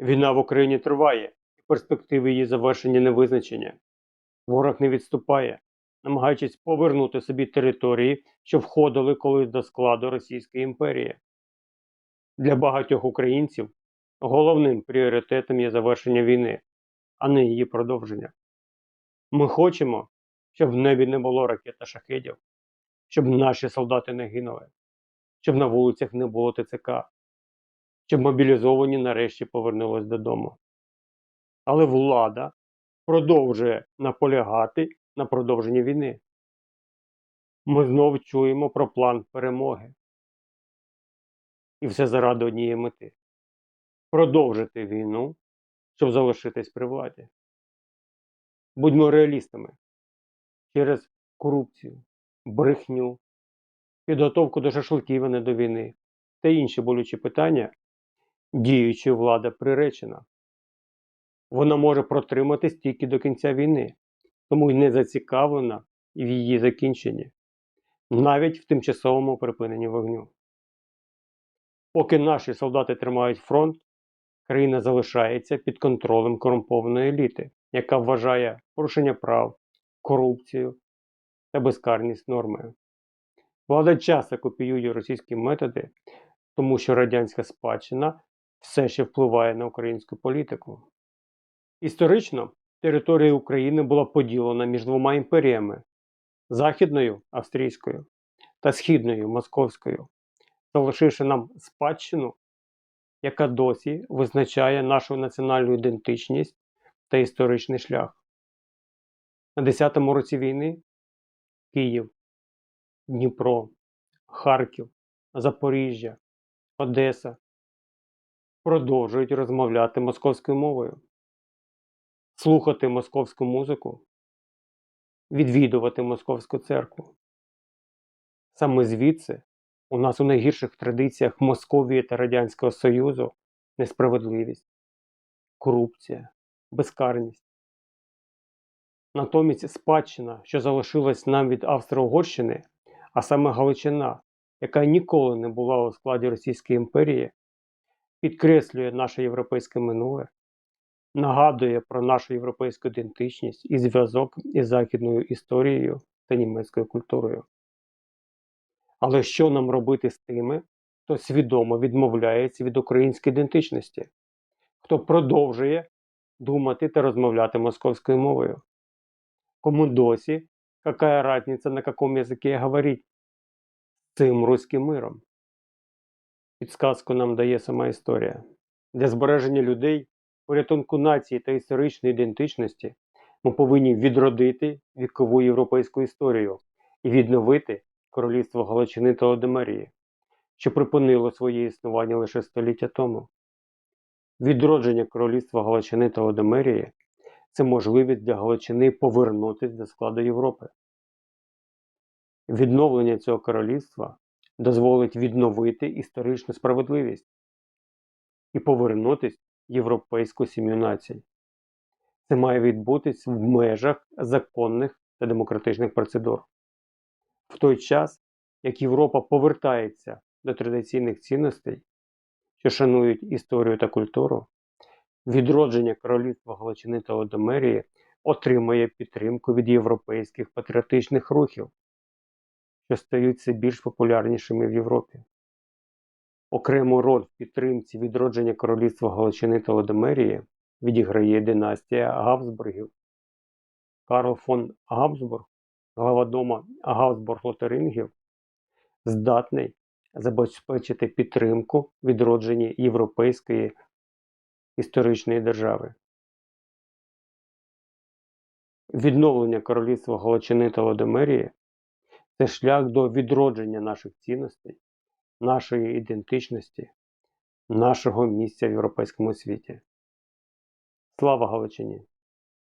Війна в Україні триває, і перспективи її завершення не визначені. Ворог не відступає, намагаючись повернути собі території, що входили колись до складу Російської імперії. Для багатьох українців головним пріоритетом є завершення війни, а не її продовження. Ми хочемо, щоб в небі не було ракет та шахедів, щоб наші солдати не гинули, щоб на вулицях не було ТЦК, щоб мобілізовані нарешті повернулись додому. Але влада продовжує наполягати на продовженні війни. Ми знов чуємо про план перемоги. І все заради однієї мети продовжити війну, щоб залишитись при владі. Будьмо реалістами через корупцію, брехню, підготовку до шашликів, а не до війни та інші болючі питання, діюча влада приречена. Вона може протриматись тільки до кінця війни, тому й не зацікавлена в її закінченні, навіть в тимчасовому припиненні вогню. Поки наші солдати тримають фронт, країна залишається під контролем корумпованої еліти, яка вважає порушення прав, корупцію та безкарність нормою. Влада часто копіює російські методи, тому що радянська спадщина все ще впливає на українську політику. Історично територія України була поділена між двома імперіями західною австрійською та східною московською, залишивши нам спадщину, яка досі визначає нашу національну ідентичність та історичний шлях. На 10-му році війни Київ, Дніпро, Харків, Запоріжжя, Одеса продовжують розмовляти московською мовою, слухати московську музику, відвідувати московську церкву. Саме звідси у нас у найгірших традиціях Московії та Радянського Союзу несправедливість, корупція, безкарність. Натомість спадщина, що залишилась нам від Австро-Угорщини, а саме Галичина, яка ніколи не була у складі Російської імперії, підкреслює наше європейське минуле, нагадує про нашу європейську ідентичність і зв'язок із західною історією та німецькою культурою. Але що нам робити з тими, хто свідомо відмовляється від української ідентичності, хто продовжує думати та розмовляти московською мовою? Кому досі, какая разница, на каком языке говорить? Цим руським миром. Підсказку нам дає сама історія. Для збереження людей, порятунку нації та історичної ідентичності ми повинні відродити вікову європейську історію і відновити королівство Галичини та Одемарії, що припинило своє існування лише століття тому. Відродження королівства Галичини та Одемерії це можливість для Галичини повернутися до складу Європи. Відновлення цього королівства дозволить відновити історичну справедливість і повернутися в європейську сім'ю націй. Це має відбутись в межах законних та демократичних процедур. В той час, як Європа повертається до традиційних цінностей, що шанують історію та культуру, відродження королівства Галичини та Одомерії отримує підтримку від європейських патріотичних рухів, що стають все більш популярнішими в Європі. Окрему роль в підтримці відродження королівства Галичини та Одомерії відіграє династія Габсбургів. Карл фон Габсбург, глава дома Габсбург-Лотерингів, здатний забезпечити підтримку відродження європейської історичної держави. Відновлення королівства Галичини та Лодомерії це шлях до відродження наших цінностей, нашої ідентичності, нашого місця в європейському світі. Слава Галичині!